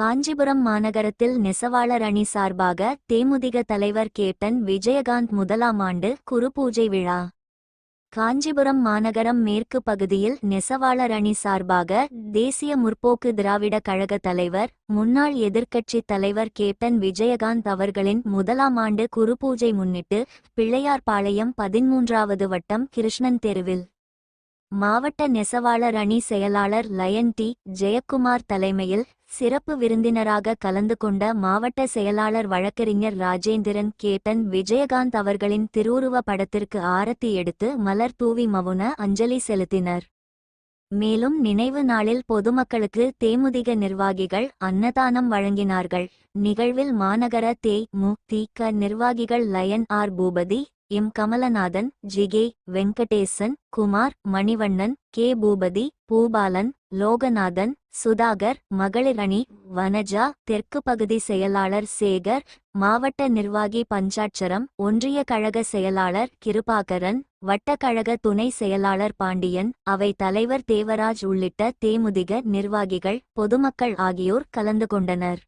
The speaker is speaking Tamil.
காஞ்சிபுரம் மாநகரத்தில் நெசவாளர் அணி சார்பாக தேமுதிக தலைவர் கேப்டன் விஜயகாந்த் முதலாம் ஆண்டு குருபூஜை விழா. காஞ்சிபுரம் மாநகரம் மேற்கு பகுதியில் நெசவாளர் அணி சார்பாக தேசிய முற்போக்கு திராவிட கழக தலைவர் முன்னாள் எதிர்க்கட்சித் தலைவர் கேப்டன் விஜயகாந்த் அவர்களின் முதலாம் ஆண்டு குருபூஜை முன்னிட்டு பிள்ளையார்பாளையம் பதிமூன்றாவது வட்டம் கிருஷ்ணன் தெருவில். மாவட்ட நெசவாளர் அணி செயலாளர் லயன் டி. ஜெயக்குமார் தலைமையில் சிறப்பு விருந்தினராக கலந்து கொண்ட மாவட்ட செயலாளர் வழக்கறிஞர் ராஜேந்திரன் கேட்டன் விஜயகாந்த் அவர்களின் திருவுருவ படத்திற்கு ஆரத்தி எடுத்து மலர் தூவி மவுன அஞ்சலி செலுத்தினர். மேலும் நினைவு நாளில் பொதுமக்களுக்கு தேமுதிக நிர்வாகிகள் அன்னதானம் வழங்கினார்கள். நிகழ்வில் மாநகர தே மு தி க நிர்வாகிகள் Lion R. Boopathi M. Kamalanathan GK Venkatesan Kumar Manivannan K. Boopathi Boopalan Loganathan Sudhakar மகளிரணி வனஜா தெற்கு பகுதி செயலாளர் சேகர் மாவட்ட நிர்வாகி பஞ்சாட்சரம் ஒன்றிய கழக செயலாளர் கிருபாகரன் வட்டக்கழக துணை செயலாளர் பாண்டியன் அவை தலைவர் தேவராஜ் உள்ளிட்ட தேமுதிக நிர்வாகிகள் பொதுமக்கள் ஆகியோர் கலந்து கொண்டனர்.